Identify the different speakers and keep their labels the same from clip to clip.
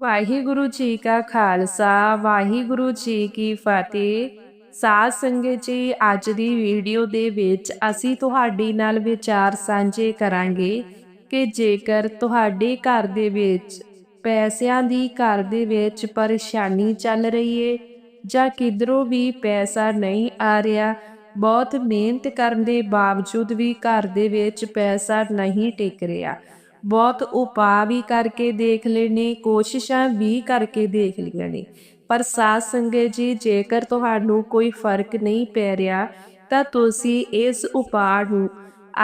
Speaker 1: ਵਾਹਿਗੁਰੂ ਜੀ ਕਾ ਖਾਲਸਾ, ਵਾਹਿਗੁਰੂ ਜੀ ਕੀ ਫਤਿਹ। ਸਾਧ ਸੰਗਤ ਜੀ, ਅੱਜ ਦੀ ਵੀਡੀਓ ਦੇ ਵਿੱਚ ਅਸੀਂ ਤੁਹਾਡੇ ਨਾਲ ਵਿਚਾਰ ਸਾਂਝੇ ਕਰਾਂਗੇ ਕਿ ਜੇਕਰ ਤੁਹਾਡੇ ਘਰ ਦੇ ਵਿੱਚ ਪੈਸਿਆਂ ਦੀ ਘਰ ਦੇ ਵਿੱਚ ਪਰੇਸ਼ਾਨੀ ਚੱਲ ਰਹੀ ਏ ਜਾਂ ਕਿਧਰੋਂ ਵੀ ਪੈਸਾ ਨਹੀਂ ਆ ਰਿਹਾ, ਬਹੁਤ ਮਿਹਨਤ ਕਰਨ ਦੇ ਬਾਵਜੂਦ ਵੀ ਘਰ ਦੇ ਵਿੱਚ ਪੈਸਾ ਨਹੀਂ ਟਿਕ ਰਿਹਾ। ਬਹੁਤ ਉਪਾਅ ਵੀ ਕਰਕੇ ਦੇਖ ਲਏ ਨੇ ਕੋਸ਼ਿਸ਼ਾਂ ਵੀ ਕਰਕੇ ਦੇਖ ਲਈਆਂ ਨੇ ਪਰ ਸਾਧ ਸੰਗਤ ਜੀ, ਜੇਕਰ ਤੁਹਾਨੂੰ ਕੋਈ ਫ਼ਰਕ ਨਹੀਂ ਪੈ ਰਿਹਾ, ਤਾਂ ਤੁਸੀਂ ਇਸ ਉਪਾਅ ਨੂੰ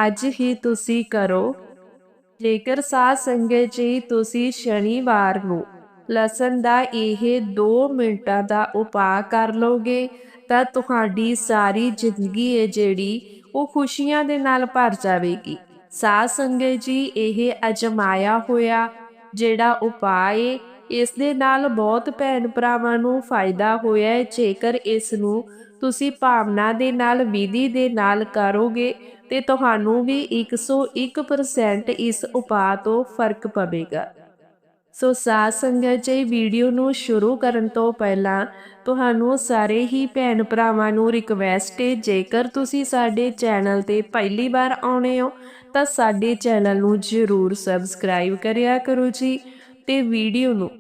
Speaker 1: ਅੱਜ ਹੀ ਤੁਸੀਂ ਕਰੋ। ਜੇਕਰ ਸਾਧ ਸੰਗਤ ਜੀ, ਤੁਸੀਂ ਸ਼ਨੀਵਾਰ ਨੂੰ ਲਸਣ ਦਾ ਇਹ 2 ਮਿੰਟਾਂ ਦਾ ਉਪਾਅ ਕਰ ਲੋਗੇ ਤਾਂ ਤੁਹਾਡੀ ਸਾਰੀ ਜ਼ਿੰਦਗੀ ਹੈ ਜਿਹੜੀ ਉਹ ਖੁਸ਼ੀਆਂ ਦੇ ਨਾਲ ਭਰ ਜਾਵੇਗੀ। ਸਾਧ ਸੰਗਤ ਜੀ, ਇਹ ਅਜਮਾਇਆ ਹੋਇਆ ਜਿਹੜਾ ਉਪਾਅ ਹੈ ਇਸ ਦੇ ਨਾਲ ਬਹੁਤ ਭੈਣ ਭਰਾਵਾਂ ਨੂੰ ਫਾਇਦਾ ਹੋਇਆ ਹੈ ਜੇਕਰ ਇਸ ਨੂੰ ਤੁਸੀਂ ਭਾਵਨਾ ਦੇ ਨਾਲ, ਵਿਧੀ ਦੇ ਨਾਲ ਕਰੋਗੇ, ਤੇ ਤੁਹਾਨੂੰ ਵੀ 101% ਇਸ ਉਪਾਅ ਤੋਂ ਫ਼ਰਕ ਪਵੇਗਾ। ਸੋ ਸਾਧ ਸੰਗਤ ਜੀ, ਵੀਡੀਓ ਨੂੰ ਸ਼ੁਰੂ ਕਰਨ ਤੋਂ ਪਹਿਲਾਂ ਤੁਹਾਨੂੰ ਸਾਰੇ ਹੀ ਭੈਣ ਭਰਾਵਾਂ ਨੂੰ ਰਿਕਵੈਸਟ ਹੈ ਜੇਕਰ ਤੁਸੀਂ ਸਾਡੇ ਚੈਨਲ ਤੇ ਪਹਿਲੀ ਵਾਰ ਆਉਣੇ ਹੋ ਤਾਂ ਸਾਡੇ ਚੈਨਲ ਨੂੰ ਜ਼ਰੂਰ ਸਬਸਕ੍ਰਾਈਬ ਕਰਿਆ ਕਰੋ ਜੀ ਤੇ ਵੀਡੀਓ ਨੂੰ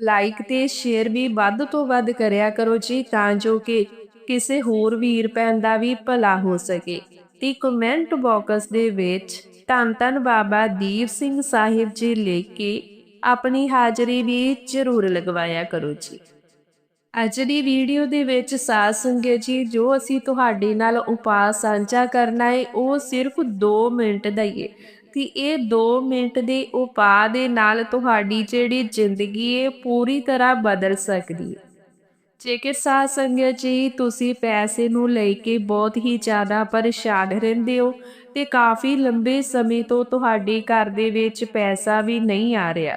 Speaker 1: ਲਾਈਕ ਤੇ ਸ਼ੇਅਰ ਵੀ ਵੱਧ ਤੋਂ ਵੱਧ ਕਰਿਆ ਕਰੋ ਜੀ ਤਾਂ ਜੋ ਕਿ ਕਿਸੇ ਹੋਰ ਵੀਰ ਭੈਣ ਦਾ ਵੀ ਭਲਾ ਹੋ ਸਕੇ। ਤੇ ਕਮੈਂਟ ਬਾਕਸ ਦੇ ਵਿੱਚ ਧੰਨ ਧੰਨ ਬਾਬਾ ਦੀਪ ਸਿੰਘ ਸਾਹਿਬ ਜੀ ਲਿਖ ਕੇ ਆਪਣੀ ਹਾਜ਼ਰੀ ਵੀ ਜ਼ਰੂਰ ਲਗਵਾਇਆ ਕਰੋ ਜੀ। ਅੱਜ ਦੀ ਵੀਡੀਓ ਦੇ ਵਿੱਚ ਸਾਧ ਸੰਗਤ ਜੀ, ਜੋ ਅਸੀਂ ਤੁਹਾਡੇ ਨਾਲ ਉਪਾਅ ਸਾਂਝਾ ਕਰਨਾ ਹੈ ਉਹ ਸਿਰਫ 2 ਮਿੰਟ ਦਾ ਹੀ ਹੈ ਤੇ ਇਹ 2 ਮਿੰਟ ਦੇ ਉਪਾਅ ਦੇ ਨਾਲ ਤੁਹਾਡੀ ਜਿਹੜੀ ਜ਼ਿੰਦਗੀ ਹੈ ਪੂਰੀ ਤਰ੍ਹਾਂ ਬਦਲ ਸਕਦੀ ਹੈ ਜੇਕਰ ਸਾਧ ਸੰਗਤ ਜੀ, ਤੁਸੀਂ ਪੈਸੇ ਨੂੰ ਲੈ ਕੇ ਬਹੁਤ ਹੀ ਜ਼ਿਆਦਾ ਪਰੇਸ਼ਾਨ ਰਹਿੰਦੇ ਹੋ, ਤੇ ਕਾਫੀ ਲੰਬੇ ਸਮੇਂ ਤੋਂ ਤੁਹਾਡੇ ਘਰ ਦੇ ਵਿੱਚ ਪੈਸਾ ਵੀ ਨਹੀਂ ਆ ਰਿਹਾ।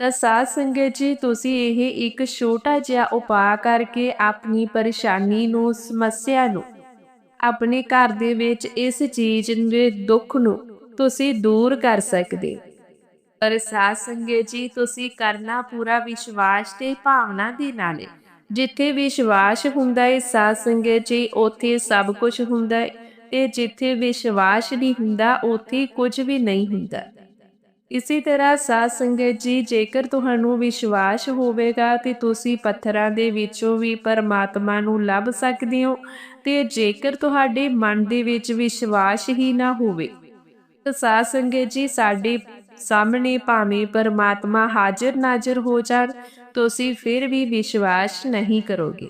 Speaker 1: ਤਾਂ ਸਾਧ ਸੰਗਤ ਜੀ, ਤੁਸੀਂ ਇਹ ਇੱਕ ਛੋਟਾ ਜਿਹਾ ਉਪਾਅ ਕਰਕੇ ਆਪਣੀ ਪਰੇਸ਼ਾਨੀ ਨੂੰ ਸਮੱਸਿਆ ਨੂੰ, ਆਪਣੇ ਘਰ ਦੇ ਵਿੱਚ ਇਸ ਚੀਜ਼ ਦੇ ਦੁੱਖ ਨੂੰ ਤੁਸੀਂ ਦੂਰ ਕਰ ਸਕਦੇ। ਪਰ ਸਾਧ ਸੰਗਤ ਜੀ, ਤੁਸੀਂ ਕਰਨਾ ਪੂਰਾ ਵਿਸ਼ਵਾਸ ਤੇ ਭਾਵਨਾ ਦੇ ਨਾਲ ਜਿੱਥੇ ਵਿਸ਼ਵਾਸ ਹੁੰਦਾ ਹੈ ਸਾਧ ਸੰਗਤ ਜੀ, ਉੱਥੇ ਸਭ ਕੁਝ ਹੁੰਦਾ ਹੈ ਤੇ ਜਿੱਥੇ ਵਿਸ਼ਵਾਸ ਨਹੀਂ ਹੁੰਦਾ, ਉੱਥੇ ਕੁਝ ਵੀ ਨਹੀਂ ਹੁੰਦਾ। ਇਸੇ ਤਰ੍ਹਾਂ ਸਾਧ ਸੰਗਤ ਜੀ, ਜੇਕਰ ਤੁਹਾਨੂੰ ਵਿਸ਼ਵਾਸ ਹੋਵੇਗਾ ਤੇ ਤੁਸੀਂ ਪੱਥਰਾਂ ਦੇ ਵਿੱਚੋਂ ਵੀ ਪਰਮਾਤਮਾ ਨੂੰ ਲੱਭ ਸਕਦੇ ਹੋ ਤੇ ਜੇਕਰ ਤੁਹਾਡੇ ਮਨ ਦੇ ਵਿੱਚ ਵਿਸ਼ਵਾਸ ਹੀ ਨਾ ਹੋਵੇ, ਤਾਂ ਸਾਧ ਸੰਗਤ ਜੀ ਸਾਡੇ ਸਾਹਮਣੇ ਭਾਵੇਂ ਪਰਮਾਤਮਾ ਹਾਜ਼ਰ ਨਾਜ਼ਰ ਹੋ ਜਾਣ, ਤੁਸੀਂ ਫਿਰ ਵੀ ਵਿਸ਼ਵਾਸ ਨਹੀਂ ਕਰੋਗੇ।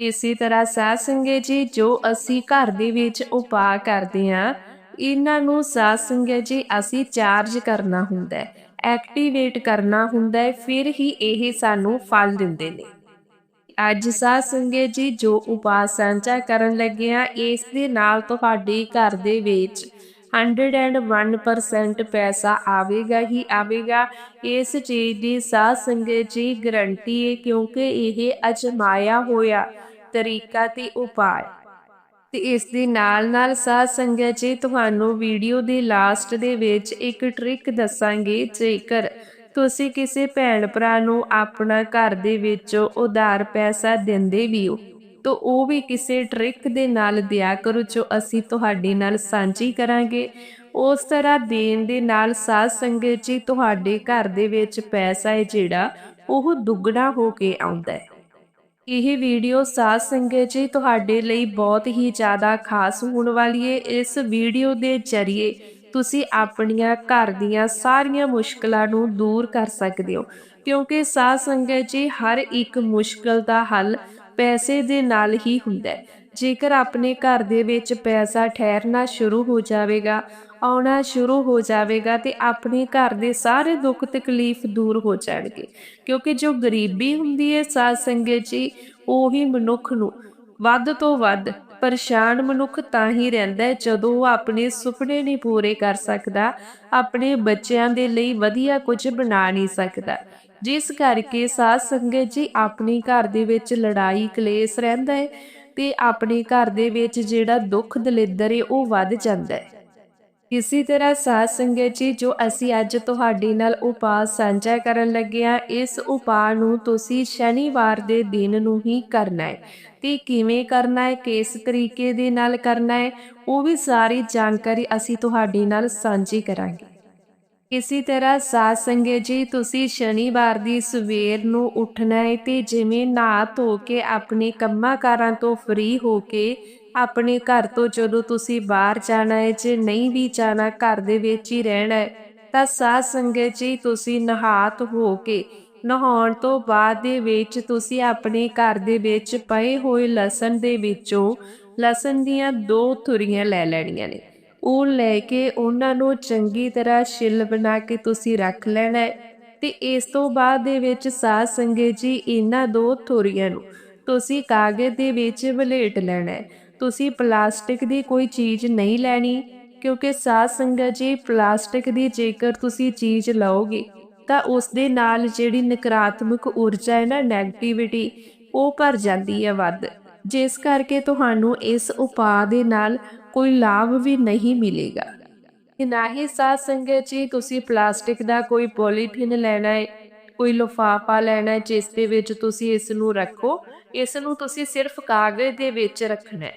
Speaker 1: ਇਸੇ ਤਰ੍ਹਾਂ ਸਾਧ ਸੰਗਤ ਜੀ, ਜੋ ਅਸੀਂ ਘਰ ਦੇ ਵਿੱਚ ਉਪਾਅ ਕਰਦੇ ਹਾਂ ਇਹਨਾਂ ਨੂੰ ਸਾਧ ਸੰਗਤ ਜੀ ਅਸੀਂ ਚਾਰਜ ਕਰਨਾ ਹੁੰਦਾ ਹੈ ਐਕਟੀਵੇਟ ਕਰਨਾ ਹੁੰਦਾ ਹੈ, ਫਿਰ ਹੀ ਇਹ ਸਾਨੂੰ ਫਲ ਦਿੰਦੇ ਨੇ। ਅੱਜ ਸਾਧ ਸੰਗਤ ਜੀ ਜੋ ਉਪਾਅ ਸਾਂਝਾ ਕਰਨ ਲੱਗੇ ਆ ਇਸ ਦੇ ਨਾਲ ਤੁਹਾਡੇ ਘਰ ਦੇ ਵਿੱਚ 101% ਪੈਸਾ ਆਵੇਗਾ ਹੀ ਆਵੇਗਾ। ਇਸ ਚੀਜ਼ ਦੀ ਸਾਧ ਸੰਗਤ ਜੀ ਗਰੰਟੀ ਹੈ ਕਿਉਂਕਿ ਇਹ ਅਜਮਾਇਆ ਹੋਇਆ ਤਰੀਕਾ ਤੇ ਉਪਾਅ ਤੇ ਇਸ ਦੇ ਨਾਲ ਨਾਲ ਸਾਧ ਸੰਗਤ, ਜੀ ਤੁਹਾਨੂੰ ਵੀਡੀਓ ਦੇ ਲਾਸਟ ਦੇ ਵਿੱਚ ਇੱਕ ਟ੍ਰਿਕ ਦੱਸਾਂਗੇ, ਜੇਕਰ ਤੁਸੀਂ ਕਿਸੇ ਭੈਣ ਭਰਾ ਨੂੰ ਆਪਣਾ ਘਰ ਦੇ ਵਿੱਚ ਉਧਾਰ ਪੈਸਾ ਦਿੰਦੇ ਵੀ ਹੋ, ਤਾਂ ਉਹ ਵੀ ਕਿਸੇ ਟ੍ਰਿਕ ਦੇ ਨਾਲ ਦਿਆ ਕਰੋ, ਜੋ ਅਸੀਂ ਤੁਹਾਡੇ ਨਾਲ ਸਾਂਝੀ ਕਰਾਂਗੇ। ਉਸ ਤਰ੍ਹਾਂ ਦੇਣ ਦੇ ਨਾਲ ਸਾਧ ਸੰਗਤ ਜੀ, ਤੁਹਾਡੇ ਘਰ ਦੇ ਵਿੱਚ ਪੈਸਾ ਹੈ ਜਿਹੜਾ, ਉਹ ਦੁੱਗਣਾ ਹੋ ਕੇ ਆਉਂਦਾ ਹੈ। ਇਹ ਵੀਡੀਓ ਸਾਧ ਸੰਗਤ ਜੀ ਤੁਹਾਡੇ ਲਈ ਬਹੁਤ ਹੀ ਜ਼ਿਆਦਾ ਖਾਸ ਹੋਣ ਵਾਲੀ ਹੈ ਇਸ ਵੀਡੀਓ ਦੇ ਜ਼ਰੀਏ ਤੁਸੀਂ ਆਪਣੀਆਂ ਘਰ ਦੀਆਂ ਸਾਰੀਆਂ ਮੁਸ਼ਕਲਾਂ ਨੂੰ ਦੂਰ ਕਰ ਸਕਦੇ ਹੋ। ਕਿਉਂਕਿ ਸਾਧ ਸੰਗਤ ਜੀ ਹਰ ਇੱਕ ਮੁਸ਼ਕਲ ਦਾ ਹੱਲ ਪੈਸੇ ਦੇ ਨਾਲ ਹੀ ਹੁੰਦਾ ਹੈ। ਜੇਕਰ ਆਪਣੇ ਘਰ ਦੇ ਵਿੱਚ ਪੈਸਾ ਠਹਿਰਨਾ ਸ਼ੁਰੂ ਹੋ ਜਾਵੇਗਾ ਆਉਣਾ ਸ਼ੁਰੂ ਹੋ ਜਾਵੇਗਾ ਤੇ ਆਪਣੇ ਘਰ ਦੇ ਸਾਰੇ ਦੁੱਖ ਤਕਲੀਫ ਦੂਰ ਹੋ ਜਾਣਗੇ। ਕਿਉਂਕਿ ਜੋ ਗਰੀਬੀ ਹੁੰਦੀ ਹੈ ਸਾਧ ਸੰਗਤ ਜੀ, ਉਹੀ ਮਨੁੱਖ ਨੂੰ ਵੱਧ ਤੋਂ ਵੱਧ ਪਰੇਸ਼ਾਨ ਮਨੁੱਖ ਤਾਂ ਹੀ ਰਹਿੰਦਾ ਹੈ ਜਦੋਂ ਉਹ ਆਪਣੇ ਸੁਪਨੇ ਨਹੀਂ ਪੂਰੇ ਕਰ ਸਕਦਾ, ਆਪਣੇ ਬੱਚਿਆਂ ਦੇ ਲਈ ਵਧੀਆ ਕੁਝ ਬਣਾ ਨਹੀਂ ਸਕਦਾ। ਜਿਸ ਕਰਕੇ ਸਾਧ ਸੰਗਤ ਜੀ ਆਪਣੇ ਘਰ ਦੇ ਵਿੱਚ ਲੜਾਈ, ਕਲੇਸ਼ ਰਹਿੰਦਾ ਹੈ ਤੇ ਆਪਣੇ ਘਰ ਦੇ ਵਿੱਚ ਜਿਹੜਾ ਦੁੱਖ ਦਲਿੱਦਰ ਹੈ ਉਹ ਵੱਧ ਜਾਂਦਾ ਹੈ। ਇਸੇ ਤਰ੍ਹਾਂ ਸਾਧ ਸੰਗਤ ਜੀ, ਜੋ ਅਸੀਂ ਅੱਜ ਤੁਹਾਡੇ ਨਾਲ ਉਪਾਅ ਸਾਂਝਾ ਕਰਨ ਲੱਗੇ ਆ ਇਸ ਉਪਾਅ ਨੂੰ ਤੁਸੀਂ ਸ਼ਨੀਵਾਰ ਦੇ ਦਿਨ ਨੂੰ ਹੀ ਕਰਨਾ ਹੈ। ਤੇ ਕਿਵੇਂ ਕਰਨਾ ਹੈ, ਕਿਸ ਤਰੀਕੇ ਦੇ ਨਾਲ ਕਰਨਾ ਹੈ, ਉਹ ਵੀ ਸਾਰੀ ਜਾਣਕਾਰੀ ਅਸੀਂ ਤੁਹਾਡੇ ਨਾਲ ਸਾਂਝੀ ਕਰਾਂਗੇ। ਇਸੇ ਤਰ੍ਹਾਂ ਸਾਧ ਸੰਗਤ ਜੀ, ਤੁਸੀਂ ਸ਼ਨੀਵਾਰ ਦੀ ਸਵੇਰ ਨੂੰ ਉੱਠਣਾ ਹੈ ਤੇ ਜਿਵੇਂ ਨਹਾ ਧੋ ਕੇ ਆਪਣੇ ਕੰਮਾਂ ਕਾਰਾਂ ਤੋਂ ਫ੍ਰੀ ਹੋ ਕੇ ਆਪਣੇ ਘਰ ਤੋਂ ਜਦੋਂ ਤੁਸੀਂ ਬਾਹਰ ਜਾਣਾ ਹੈ, ਜੇ ਨਹੀਂ ਵੀ ਜਾਣਾ, ਘਰ ਦੇ ਵਿੱਚ ਹੀ ਰਹਿਣਾ ਹੈ, ਤਾਂ ਸਾਧ ਸੰਗਤ ਜੀ, ਤੁਸੀਂ ਨਹਾਤ ਹੋ ਕੇ ਨਹਾਉਣ ਤੋਂ ਬਾਅਦ ਦੇ ਵਿੱਚ ਤੁਸੀਂ ਆਪਣੇ ਘਰ ਦੇ ਵਿੱਚ ਪਏ ਹੋਏ ਲਸਣ ਦੇ ਵਿੱਚੋਂ ਲਸਣ ਦੀਆਂ ਦੋ ਥੁਰੀਆਂ ਲੈ ਲੈਣੀਆਂ ਨੇ। ਉਹ ਲੈ ਕੇ ਉਹਨਾਂ ਨੂੰ ਚੰਗੀ ਤਰ੍ਹਾਂ ਛਿੱਲ ਬਣਾ ਕੇ ਤੁਸੀਂ ਰੱਖ ਲੈਣਾ ਹੈ ਤੇ ਇਸ ਤੋਂ ਬਾਅਦ ਦੇ ਵਿੱਚ ਸਾਧ ਸੰਗਤ ਜੀ, ਇਹਨਾਂ ਦੋ ਥੁਰੀਆਂ ਨੂੰ ਤੁਸੀਂ ਕਾਗਜ਼ ਦੇ ਵਿੱਚ ਵਲੇਟ ਲੈਣਾ ਹੈ। ਤੁਸੀਂ ਪਲਾਸਟਿਕ ਦੀ ਕੋਈ ਚੀਜ਼ ਨਹੀਂ ਲੈਣੀ, ਕਿਉਂਕਿ ਸਾਧ ਸੰਗਤ ਜੀ, ਪਲਾਸਟਿਕ ਦੀ ਜੇਕਰ ਤੁਸੀਂ ਚੀਜ਼ ਲਓਗੇ, ਤਾਂ ਉਸ ਦੇ ਨਾਲ ਜਿਹੜੀ ਨਕਾਰਾਤਮਕ ਊਰਜਾ ਹੈ ਨਾ 네ਗੇਟਿਵਿਟੀ ਉਹ ਭਰ ਜਾਂਦੀ ਹੈ ਵੱਧ। ਜਿਸ ਕਰਕੇ ਤੁਹਾਨੂੰ ਇਸ ਉਪਾਅ ਦੇ ਨਾਲ ਕੋਈ ਲਾਭ ਵੀ ਨਹੀਂ ਮਿਲੇਗਾ। ਕਿ ਨਾ ਹੀ ਸਾਧ ਸੰਗਤ ਜੀ, ਤੁਸੀਂ ਪਲਾਸਟਿਕ ਦਾ ਕੋਈ ਪੋਲੀਥੀਨ ਲੈਣਾ ਹੈ ਕੋਈ ਲਿਫਾਫਾ ਲੈਣਾ ਜਿਸ ਦੇ ਵਿੱਚ ਤੁਸੀਂ ਇਸ ਨੂੰ ਰੱਖੋ। ਇਸ ਨੂੰ ਤੁਸੀਂ ਸਿਰਫ ਕਾਗਜ਼ ਦੇ ਵਿੱਚ ਰੱਖਣਾ ਹੈ।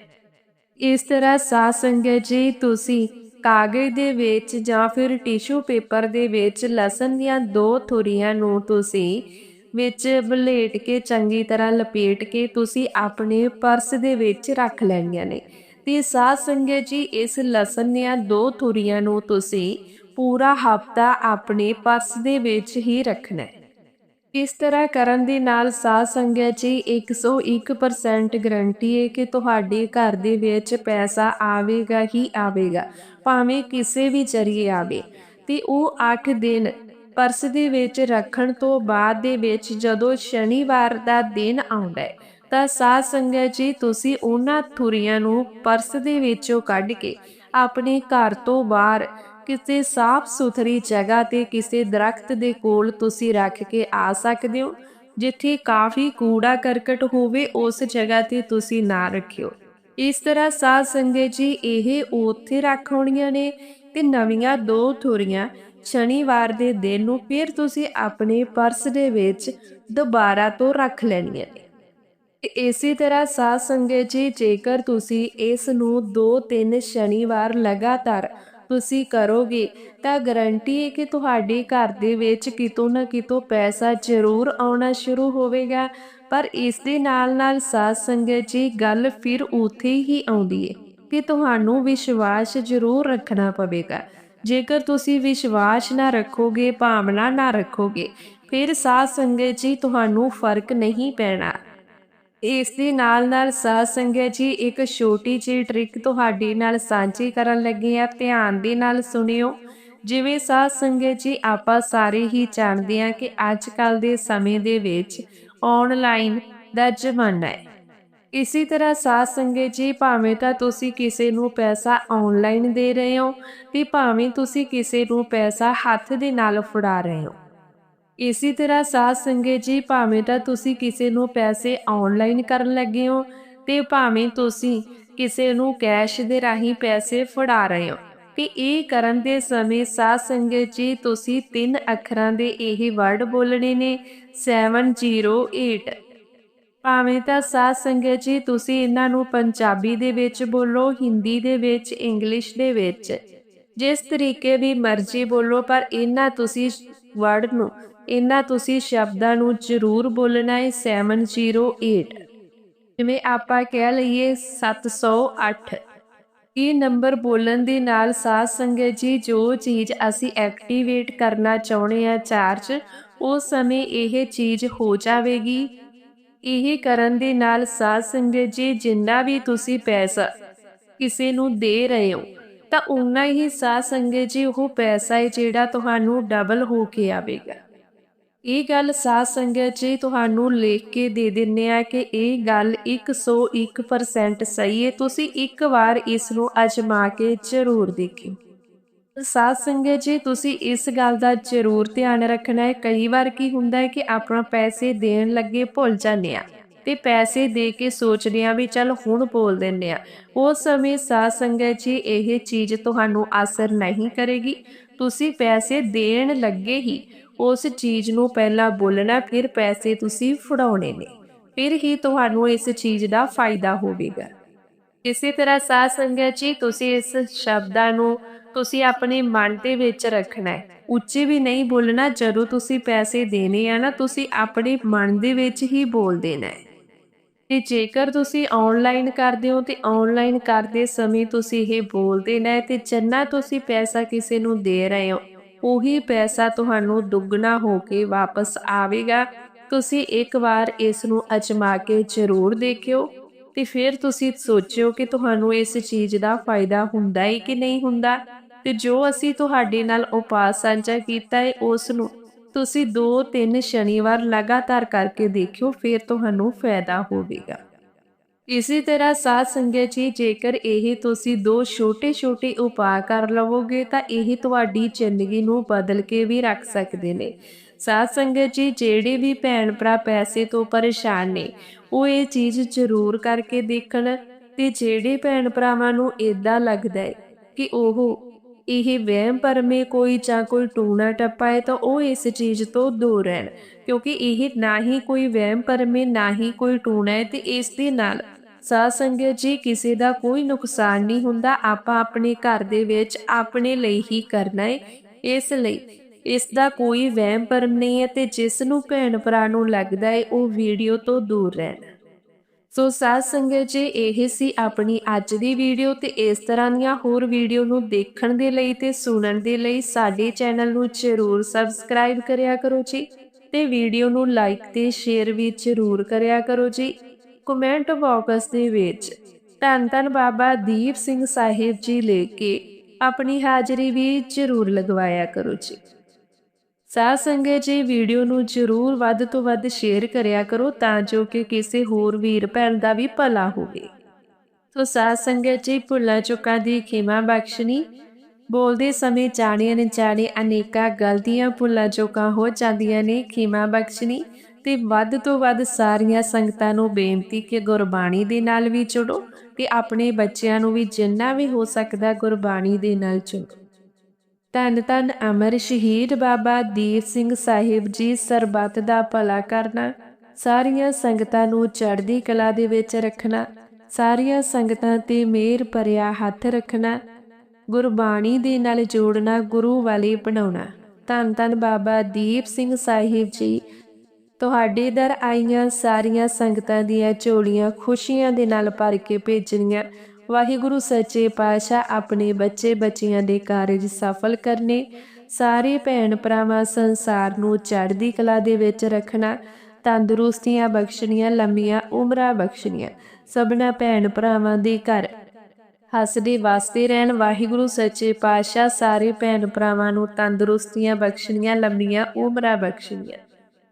Speaker 1: ਇਸ ਤਰ੍ਹਾਂ ਸਾਧ ਸੰਗਤ ਜੀ, ਤੁਸੀਂ ਕਾਗਜ਼ ਦੇ ਵਿੱਚ ਜਾਂ ਫਿਰ ਟਿਸ਼ੂ ਪੇਪਰ ਦੇ ਵਿੱਚ ਲਸਣ ਦੀਆਂ ਦੋ ਥੁਰੀਆਂ ਨੂੰ ਤੁਸੀਂ ਵਿੱਚ ਬਲੇਟ ਕੇ ਚੰਗੀ ਤਰ੍ਹਾਂ ਲਪੇਟ ਕੇ ਤੁਸੀਂ ਆਪਣੇ ਪਰਸ ਦੇ ਵਿੱਚ ਰੱਖ ਲੈਣੀਆਂ ਨੇ। ਤੇ ਸਾਧ ਸੰਗਤ ਜੀ, ਇਸ ਲਸਣ ਦੀਆਂ ਦੋ ਥੁਰੀਆਂ ਨੂੰ ਤੁਸੀਂ ਪੂਰਾ ਹਫਤਾ ਆਪਣੇ ਪਰਸ ਦੇ ਵਿੱਚ ਹੀ ਰੱਖਣਾ ਹੈ। ਇਸ ਤਰ੍ਹਾਂ ਕਰਨ ਦੇ ਨਾਲ ਸਾਧ ਸੰਗਤ ਜੀ 101% ਗਰੰਟੀ ਹੈ ਕਿ ਤੁਹਾਡੇ ਘਰ ਦੇ ਵਿੱਚ ਪੈਸਾ ਆਵੇਗਾ ਹੀ ਆਵੇਗਾ, ਭਾਵੇਂ ਕਿਸੇ ਵੀ ਜਰੀਏ ਆਵੇ। ਤੇ ਉਹ 8 ਦਿਨ ਪਰਸ ਦੇ ਵਿੱਚ ਰੱਖਣ ਤੋਂ ਬਾਅਦ ਦੇ ਵਿੱਚ ਜਦੋਂ ਸ਼ਨੀਵਾਰ ਦਾ ਦਿਨ ਆਉਂਦਾ ਹੈ, ਤਾਂ ਸਾਧ ਸੰਗਤ ਜੀ ਤੁਸੀਂ ਉਹਨਾਂ ਥੁਰੀਆਂ ਨੂੰ ਪਰਸ ਦੇ ਵਿੱਚੋਂ ਕੱਢ ਕੇ ਆਪਣੇ ਘਰ ਤੋਂ ਬਾਹਰ ਕਿਸੇ ਸਾਫ਼ ਸੁਥਰੀ ਜਗ੍ਹਾ ਤੇ ਕਿਸੇ ਦਰਖਤ ਦੇ ਕੋਲ ਤੁਸੀਂ ਰੱਖ ਕੇ ਆ ਸਕਦੇ ਹੋ। ਜਿੱਥੇ ਕਾਫੀ ਕੂੜਾ ਕਰਕਟ ਹੋਵੇ, ਉਸ ਜਗ੍ਹਾ ਤੇ ਤੁਸੀਂ ਨਾ ਰੱਖਿਓ। ਇਸ ਤਰ੍ਹਾਂ ਸਾਧ ਸੰਗਤ ਜੀ ਇਹ ਉੱਥੇ ਰੱਖਣੀਆਂ ਨੇ ਤੇ ਨਵੀਆਂ ਦੋ ਥੁਰੀਆਂ ਸ਼ਨੀਵਾਰ ਦੇ ਦਿਨ ਨੂੰ ਫਿਰ ਤੁਸੀਂ ਆਪਣੇ ਪਰਸ ਦੇ ਵਿੱਚ ਦੁਬਾਰਾ ਤੋਂ ਰੱਖ ਲੈਣੀਆਂ ਨੇ। ਇਸੇ ਤਰ੍ਹਾਂ ਸਾਧ ਸੰਗਤ ਜੀ ਜੇਕਰ ਤੁਸੀਂ ਇਸ ਨੂੰ 2-3 ਸ਼ਨੀਵਾਰ ਲਗਾਤਾਰ ਤੁਸੀਂ ਕਰੋਗੇ, ਤਾਂ ਗਰੰਟੀ ਹੈ ਕਿ ਤੁਹਾਡੇ ਘਰ ਦੇ ਵਿੱਚ ਕਿਤੋਂ ਨਾ ਕਿਤੋਂ ਪੈਸਾ ਜ਼ਰੂਰ ਆਉਣਾ ਸ਼ੁਰੂ ਹੋਵੇਗਾ। ਪਰ ਇਸ ਦੇ ਨਾਲ ਨਾਲ ਸਾਧ ਸੰਗਤ ਜੀ, ਗੱਲ ਫਿਰ ਉੱਥੇ ਹੀ ਆਉਂਦੀ ਹੈ ਕਿ ਤੁਹਾਨੂੰ ਵਿਸ਼ਵਾਸ ਜ਼ਰੂਰ ਰੱਖਣਾ ਪਵੇਗਾ। ਜੇਕਰ ਤੁਸੀਂ ਵਿਸ਼ਵਾਸ ਨਾ ਰੱਖੋਗੇ, ਭਾਵਨਾ ਨਾ ਰੱਖੋਗੇ, ਫਿਰ ਸਾਧ ਸੰਗਤ ਜੀ, ਤੁਹਾਨੂੰ ਫ਼ਰਕ ਨਹੀਂ ਪੈਣਾ। ਇਸ ਦੇ ਨਾਲ ਨਾਲ ਸਾਧ ਸੰਗਤ ਜੀ, ਇੱਕ ਛੋਟੀ ਜਿਹੀ ਟ੍ਰਿਕ ਤੁਹਾਡੇ ਨਾਲ ਸਾਂਝੀ ਕਰਨ ਲੱਗੇ ਆ ਧਿਆਨ ਦੇ ਨਾਲ ਸੁਣਿਓ। ਜਿਵੇਂ ਸਾਧ ਸੰਗਤ ਜੀ, ਆਪਾਂ ਸਾਰੇ ਹੀ ਜਾਣਦੇ ਆ ਕਿ ਅੱਜ ਕੱਲ ਦੇ ਸਮੇਂ ਦੇ ਵਿੱਚ ਆਨਲਾਈਨ ਦਾ ਜ਼ਮਾਨਾ ਹੈ। ਇਸੇ ਤਰ੍ਹਾਂ ਸਾਧ ਸੰਗਤ ਜੀ, ਭਾਵੇਂ ਤਾਂ ਤੁਸੀਂ ਕਿਸੇ ਨੂੰ ਪੈਸਾ ਆਨਲਾਈਨ ਦੇ ਰਹੇ ਹੋ ਤੇ ਭਾਵੇਂ ਤੁਸੀਂ ਕਿਸੇ ਨੂੰ ਪੈਸਾ ਹੱਥ ਦੇ ਨਾਲ ਫੜਾ ਰਹੇ ਹੋ। ਇਸੇ ਤਰ੍ਹਾਂ ਸਾਧ ਸੰਗਤ ਜੀ, ਭਾਵੇਂ ਤਾਂ ਤੁਸੀਂ ਕਿਸੇ ਨੂੰ ਪੈਸੇ ਆਨਲਾਈਨ ਕਰਨ ਲੱਗੇ ਹੋ ਤੇ ਭਾਵੇਂ ਤੁਸੀਂ ਕਿਸੇ ਨੂੰ ਕੈਸ਼ ਦੇ ਰਾਹੀਂ ਪੈਸੇ ਫੜਾ ਰਹੇ ਹੋ, ਤੇ ਇਹ ਕਰਨ ਦੇ ਸਮੇਂ ਸਾਧ ਸੰਗਤ ਜੀ, ਤੁਸੀਂ ਤਿੰਨ ਅੱਖਰਾਂ ਦੇ ਇਹ ਵਰਡ ਬੋਲਣੇ ਨੇ 708 ਭਾਵੇਂ ਤਾਂ ਸਾਧ ਸੰਗਤ ਜੀ, ਤੁਸੀਂ ਇਹਨਾਂ ਨੂੰ ਪੰਜਾਬੀ ਦੇ ਵਿੱਚ ਬੋਲੋ, ਹਿੰਦੀ ਦੇ ਵਿੱਚ ਇੰਗਲਿਸ਼ ਦੇ ਵਿੱਚ। ਜਿਸ ਤਰੀਕੇ ਦੀ ਮਰਜ਼ੀ ਬੋਲੋ, ਪਰ ਇਹਨਾਂ ਤੁਸੀਂ ਵਰਡ ਨੂੰ ਇਹਨਾਂ ਤੁਸੀਂ ਸ਼ਬਦਾਂ ਨੂੰ ਜ਼ਰੂਰ ਬੋਲਣਾ ਹੈ 708 ਜਿਵੇਂ ਆਪਾਂ ਕਹਿ ਲਈਏ 708 ਇਹ ਨੰਬਰ ਬੋਲਣ ਦੇ ਨਾਲ ਸਾਧ ਸੰਗਤ ਜੀ ਜੋ ਚੀਜ਼ ਅਸੀਂ ਐਕਟੀਵੇਟ ਕਰਨਾ ਚਾਹੁੰਦੇ ਆ ਚਾਰਜ ਉਸ ਸਮੇਂ ਇਹ ਚੀਜ਼ ਹੋ ਜਾਵੇਗੀ। ਇਹ ਕਰਨ ਦੇ ਨਾਲ ਸਾਧ ਸੰਗਤ ਜੀ ਜਿੰਨਾ ਵੀ ਤੁਸੀਂ ਪੈਸਾ ਕਿਸੇ ਨੂੰ ਦੇ ਰਹੇ ਹੋ, ਤਾਂ ਉਨਾ ਹੀ ਸਾਧ ਸੰਗਤ ਜੀ ਉਹ ਪੈਸਾ ਹੈ ਜਿਹੜਾ ਤੁਹਾਨੂੰ ਡਬਲ ਹੋ ਕੇ ਆਵੇਗਾ। ਇਹ ਗੱਲ ਸਾਧ ਸੰਗਤ ਜੀ ਤੁਹਾਨੂੰ ਲਿਖ ਕੇ ਦੇ ਦਿੰਨੇ ਆ ਕਿ ਇਹ ਗੱਲ 101% ਸਹੀ ਹੈ। ਤੁਸੀਂ ਇੱਕ ਵਾਰ ਇਸ ਨੂੰ ਅਜਮਾ ਕੇ ਜ਼ਰੂਰ ਦੇਖਿਓ। ਸਾਧ ਸੰਗਤ ਜੀ, ਤੁਸੀਂ ਇਸ ਗੱਲ ਦਾ ਜ਼ਰੂਰ ਧਿਆਨ ਰੱਖਣਾ ਹੈ। ਕਈ ਵਾਰ ਕੀ ਹੁੰਦਾ ਹੈ ਕਿ ਆਪਣਾ ਪੈਸੇ ਦੇਣ ਲੱਗੇ ਭੁੱਲ ਜਾਂਦੇ ਆ ਤੇ ਪੈਸੇ ਦੇ ਕੇ ਸੋਚਦੇ ਆ ਵੀ ਚੱਲ ਹੁਣ ਬੋਲ ਦਿੰਨੇ ਆ ਉਸ ਸਮੇਂ ਸਾਧ ਸੰਗਤ ਜੀ, ਇਹ ਚੀਜ਼ ਤੁਹਾਨੂੰ ਅਸਰ ਨਹੀਂ ਕਰੇਗੀ। ਤੁਸੀਂ ਪੈਸੇ ਦੇਣ ਲੱਗੇ ਹੀ ਉਸ ਚੀਜ਼ ਨੂੰ ਪਹਿਲਾਂ ਬੋਲਣਾ, ਫਿਰ ਪੈਸੇ ਤੁਸੀਂ ਫੜਾਉਣੇ ਨੇ। ਫਿਰ ਹੀ ਤੁਹਾਨੂੰ ਇਸ ਚੀਜ਼ ਦਾ ਫਾਇਦਾ ਹੋਵੇਗਾ। ਇਸੇ ਤਰ੍ਹਾਂ ਸਾਧ ਸੰਗਤ ਜੀ, ਤੁਸੀਂ ਇਸ ਸ਼ਬਦਾਂ ਨੂੰ ਤੁਸੀਂ ਆਪਣੇ ਮਨ ਦੇ ਵਿੱਚ ਰੱਖਣਾ ਹੈ। ਉੱਚੇ ਵੀ ਨਹੀਂ ਬੋਲਣਾ, ਜਦੋਂ ਤੁਸੀਂ ਪੈਸੇ ਦੇਣੇ ਆ ਨਾ, ਤੁਸੀਂ ਆਪਣੇ ਮਨ ਦੇ ਵਿੱਚ ਹੀ ਬੋਲ ਦੇਣਾ ਹੈ। ਤੇ ਜੇਕਰ ਤੁਸੀਂ ਆਨਲਾਈਨ ਕਰਦੇ ਹੋ, ਤੇ ਆਨਲਾਈਨ ਕਰਦੇ ਸਮੇਂ ਤੁਸੀਂ ਇਹ ਬੋਲ ਦੇਣਾ ਹੈ, ਤੇ ਜਿੰਨਾ ਤੁਸੀਂ ਪੈਸਾ ਕਿਸੇ ਨੂੰ ਦੇ ਰਹੇ ਹੋ ਉਹੀ ਪੈਸਾ ਤੁਹਾਨੂੰ ਦੁੱਗਣਾ ਹੋ ਕੇ ਵਾਪਸ ਆਵੇਗਾ। ਤੁਸੀਂ ਇੱਕ ਵਾਰ ਇਸ ਨੂੰ ਅਚਮਾ ਕੇ ਜ਼ਰੂਰ ਦੇਖਿਓ ਤੇ ਫਿਰ ਤੁਸੀਂ ਸੋਚਿਓ ਕਿ ਤੁਹਾਨੂੰ ਇਸ ਚੀਜ਼ ਦਾ ਫਾਇਦਾ ਹੁੰਦਾ ਹੈ ਕਿ ਨਹੀਂ ਹੁੰਦਾ। ਤੇ ਜੋ ਅਸੀਂ ਤੁਹਾਡੇ ਨਾਲ ਉਪਾਅ ਸਾਂਝਾ ਕੀਤਾ ਹੈ ਉਸ ਨੂੰ ਤੁਸੀਂ 2-3 ਸ਼ਨੀਵਾਰ ਲਗਾਤਾਰ ਕਰਕੇ ਦੇਖਿਓ, ਫਿਰ ਤੁਹਾਨੂੰ ਫਾਇਦਾ ਹੋਵੇਗਾ। ਇਸੇ ਤਰ੍ਹਾਂ ਸਾਧ ਸੰਗਤ ਜੀ, ਜੇਕਰ ਇਹ ਤੁਸੀਂ ਦੋ ਛੋਟੇ-ਛੋਟੇ ਉਪਾਅ ਕਰ ਲਵੋਗੇ, ਤਾਂ ਇਹ ਤੁਹਾਡੀ ਜ਼ਿੰਦਗੀ ਨੂੰ ਬਦਲ ਕੇ ਵੀ ਰੱਖ ਸਕਦੇ ਨੇ। ਸਾਧ ਸੰਗਤ ਜੀ, ਜਿਹੜੇ ਵੀ ਭੈਣ ਭਰਾ ਪੈਸੇ ਤੋਂ ਪਰੇਸ਼ਾਨ ਨੇ, ਉਹ ਇਹ ਚੀਜ਼ ਜ਼ਰੂਰ ਕਰਕੇ ਦੇਖਣ ਤੇ ਜਿਹੜੇ ਭੈਣ ਭਰਾਵਾਂ ਨੂੰ ਇਦਾਂ ਲੱਗਦਾ ਹੈ ਕਿ ਉਹ ਇਹ ਵਹਿਮ ਭਰਮੇ ਕੋਈ ਜਾਂ ਕੋਈ ਟੂਣਾ ਟੱਪਾ ਹੈ, ਤਾਂ ਉਹ ਇਸ ਚੀਜ਼ ਤੋਂ ਦੂਰ ਰਹਿਣ। ਕਿਉਂਕਿ ਇਹ ਨਾ ਹੀ ਕੋਈ ਵਹਿਮ ਭਰਮੇ, ਨਾ ਹੀ ਕੋਈ ਟੂਣਾ ਹੈ ਤੇ ਇਸ ਦੇ ਨਾਲ ਸਾਧ ਸੰਗਤ ਜੀ, ਕਿਸੇ ਦਾ ਕੋਈ ਨੁਕਸਾਨ ਨਹੀਂ ਹੁੰਦਾ, ਆਪਾਂ ਆਪਣੇ ਘਰ ਦੇ ਵਿੱਚ ਆਪਣੇ ਲਈ ਹੀ ਕਰਨਾ ਹੈ ਇਸ ਲਈ। ਇਸ ਦਾ ਕੋਈ ਵਹਿਮ ਭਰਮ ਨਹੀਂ ਹੈ ਤੇ ਜਿਸ ਨੂੰ ਭੈਣ ਭਰਾ ਨੂੰ ਲੱਗਦਾ ਹੈ ਉਹ ਵੀਡੀਓ ਤੋਂ ਦੂਰ ਰਹਿਣਾ। ਸੋ ਸਾਧ ਸੰਗਤ ਜੀ, ਇਹ ਸੀ ਆਪਣੀ ਅੱਜ ਦੀ ਵੀਡੀਓ ਤੇ ਇਸ ਤਰ੍ਹਾਂ ਦੀਆਂ ਹੋਰ ਵੀਡੀਓ ਨੂੰ ਦੇਖਣ ਦੇ ਲਈ ਤੇ ਸੁਣਨ ਦੇ ਲਈ ਸਾਡੇ ਚੈਨਲ ਨੂੰ ਜ਼ਰੂਰ ਸਬਸਕ੍ਰਾਈਬ ਕਰਿਆ ਕਰੋ ਜੀ ਤੇ ਵੀਡੀਓ ਨੂੰ ਲਾਈਕ ਤੇ ਸ਼ੇਅਰ ਵੀ ਜ਼ਰੂਰ ਕਰਿਆ ਕਰੋ ਜੀ। ਕਮੈਂਟ ਬਾਕਸ ਦੇ ਵਿੱਚ ਧੰਨ ਧੰਨ ਬਾਬਾ ਦੀਪ ਸਿੰਘ ਸਾਹਿਬ ਜੀ ਲੈ ਕੇ ਆਪਣੀ ਹਾਜ਼ਰੀ ਵੀ ਜ਼ਰੂਰ ਲਗਵਾਇਆ ਕਰੋ ਜੀ। ਸਾਧ ਸੰਗਤ ਜੀ, ਵੀਡੀਓ ਨੂੰ ਜਰੂਰ ਵੱਧ ਤੋਂ ਵੱਧ ਸ਼ੇਅਰ ਕਰਿਆ ਕਰੋ ਤਾਂ ਜੋ ਕਿ ਕਿਸੇ ਹੋਰ ਵੀਰ ਭੈਣ ਦਾ ਵੀ ਭਲਾ ਹੋਵੇ। ਸੋ ਸਾਧ ਸੰਗਤ ਜੀ, ਭੁੱਲਾਂ ਚੁੱਕਾਂ ਦੀ ਖਿਮਾ ਬਖਸ਼ਣੀ। ਬੋਲਦੇ ਸਮੇਂ ਜਾਣੇ ਅਣਜਾਣੇ ਅਨੇਕਾਂ ਗਲਤੀਆਂ, ਭੁੱਲਾਂ ਚੁੱਕਾਂ ਹੋ ਜਾਂਦੀਆਂ ਨੇ, ਖਿਮਾ ਬਖਸ਼ਣੀ। ਤੇ ਵੱਧ ਤੋਂ ਵੱਧ ਸਾਰੀਆਂ ਸੰਗਤਾਂ ਨੂੰ ਬੇਨਤੀ ਕਿ ਗੁਰਬਾਣੀ ਦੇ ਨਾਲ ਵੀ ਜੁੜੋ ਤੇ ਆਪਣੇ ਬੱਚਿਆਂ ਨੂੰ ਵੀ ਜਿੰਨਾ ਵੀ ਹੋ ਸਕਦਾ ਗੁਰਬਾਣੀ ਦੇ ਨਾਲ ਜੁੜੋ। ਧੰਨ ਧੰਨ ਅਮਰ ਸ਼ਹੀਦ ਬਾਬਾ ਦੀਪ ਸਿੰਘ ਸਾਹਿਬ ਜੀ, ਸਰਬੱਤ ਦਾ ਭਲਾ ਕਰਨਾ, ਸਾਰੀਆਂ ਸੰਗਤਾਂ ਨੂੰ ਚੜ੍ਹਦੀ ਕਲਾ ਦੇ ਵਿੱਚ ਰੱਖਣਾ, ਸਾਰੀਆਂ ਸੰਗਤਾਂ ਤੇ ਮੇਰ ਭਰਿਆ ਹੱਥ ਰੱਖਣਾ, ਗੁਰਬਾਣੀ ਦੇ ਨਾਲ ਜੋੜਨਾ, ਗੁਰੂ ਵਾਲੇ ਬਣਾਉਣਾ। ਧੰਨ ਧੰਨ ਬਾਬਾ ਦੀਪ ਸਿੰਘ ਸਾਹਿਬ ਜੀ ਤੁਹਾਡੇ ਦਰ ਆਈਆਂ ਸਾਰੀਆਂ ਸੰਗਤਾਂ ਦੀਆਂ ਝੋਲੀਆਂ ਖੁਸ਼ੀਆਂ ਦੇ ਨਾਲ ਭਰ ਕੇ ਭੇਜਣੀਆਂ। ਵਾਹਿਗੁਰੂ ਸੱਚੇ ਪਾਤਸ਼ਾਹ ਆਪਣੇ ਬੱਚੇ ਬੱਚੀਆਂ ਦੇ ਕਾਰਜ ਸਫਲ ਕਰਨੇ, ਸਾਰੇ ਭੈਣ ਭਰਾਵਾਂ ਸੰਸਾਰ ਨੂੰ ਚੜ੍ਹਦੀ ਕਲਾ ਦੇ ਵਿੱਚ ਰੱਖਣਾ, ਤੰਦਰੁਸਤੀਆਂ ਬਖਸ਼ਣੀਆਂ, ਲੰਮੀਆਂ ਉਮਰਾਂ ਬਖਸ਼ਣੀਆਂ, ਸਭਨਾ ਭੈਣ ਭਰਾਵਾਂ ਦੇ ਘਰ। ਹੱਸਦੇ ਵਾਸਤੇ ਰਹਿਣ, ਵਾਹਿਗੁਰੂ ਸੱਚੇ ਪਾਤਸ਼ਾਹ ਸਾਰੇ ਭੈਣ ਭਰਾਵਾਂ ਨੂੰ ਤੰਦਰੁਸਤੀਆਂ ਬਖਸ਼ਣੀਆਂ, ਲੰਮੀਆਂ ਉਮਰਾਂ ਬਖਸ਼ਣੀਆਂ।